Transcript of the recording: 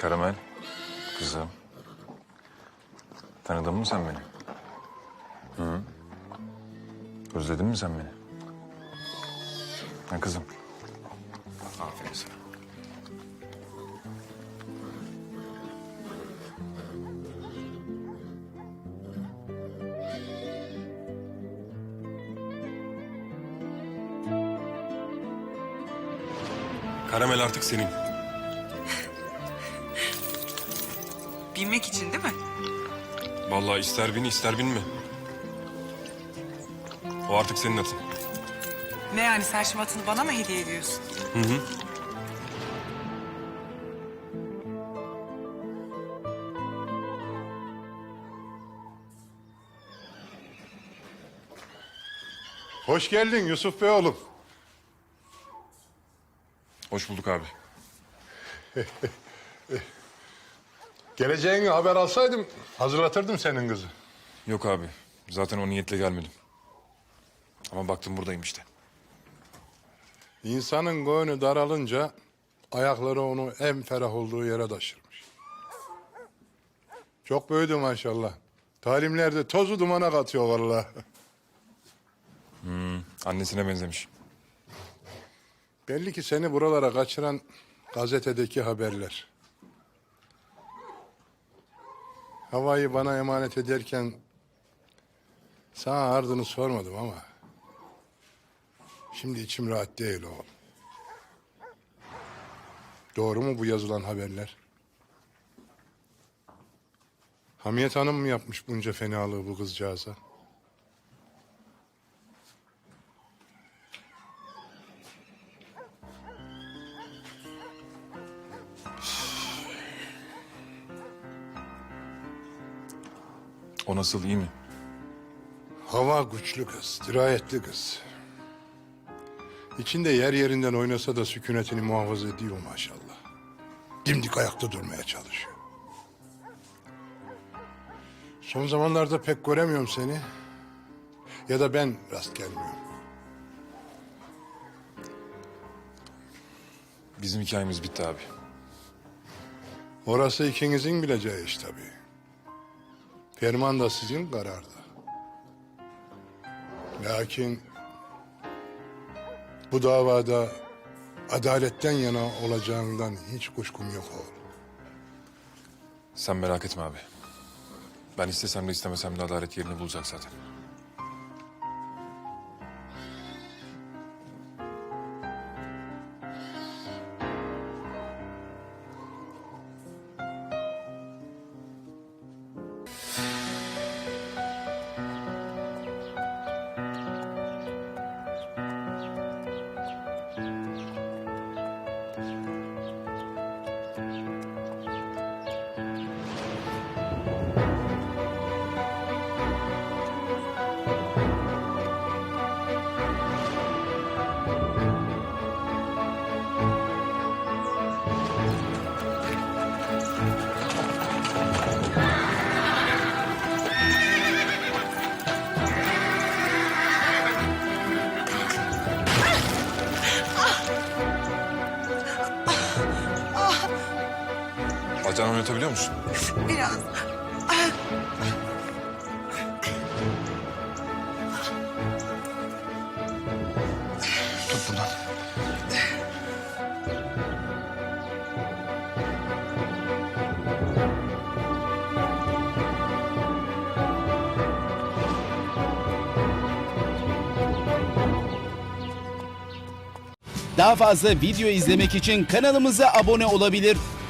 Karamel, kızım. Tanıdın mı sen beni? Hı? Özledin mi sen beni? Ha kızım. Aferin sana. Karamel artık senin. Binmek için değil mi? Vallahi ister bin ister binme. O artık senin atın. Ne yani sen şimdi atını bana mı hediye ediyorsun? Hı hı. Hoş geldin Yusuf Bey oğlum. Hoş bulduk abi. Geleceğini haber alsaydım hazırlatırdım senin kızı. Yok abi. Zaten o niyetle gelmedim. Ama baktım buradayım işte. İnsanın göğünü daralınca ayakları onu en ferah olduğu yere taşırmış. Çok büyüdü maşallah. Talimlerde tozu dumana katıyor vallahi. Annesine benzemiş. Belli ki seni buralara kaçıran gazetedeki haberler. Havayı bana emanet ederken sana ardını sormadım ama şimdi içim rahat değil oğlum. Doğru mu bu yazılan haberler? Hamiyet Hanım mı yapmış bunca fenalığı bu kızcağıza? O nasıl iyi mi? Hava güçlü kız, dirayetli kız. İçinde yer yerinden oynasa da sükunetini muhafaza ediyor maşallah. Dimdik ayakta durmaya çalışıyor. Son zamanlarda pek göremiyorum seni. Ya da ben rast gelmiyorum. Bizim hikayemiz bitti abi. Orası ikinizin bileceği iş tabii. Ferman da sizin karar da. Lakin bu davada adaletten yana olacağından hiç kuşkum yok oğlum. Sen merak etme abi. Ben istesem de istemesem de adalet yerini bulacak zaten. Bacağını oynatabiliyor musun? Biraz. Tut buradan. Daha fazla video izlemek için kanalımıza abone olabilir.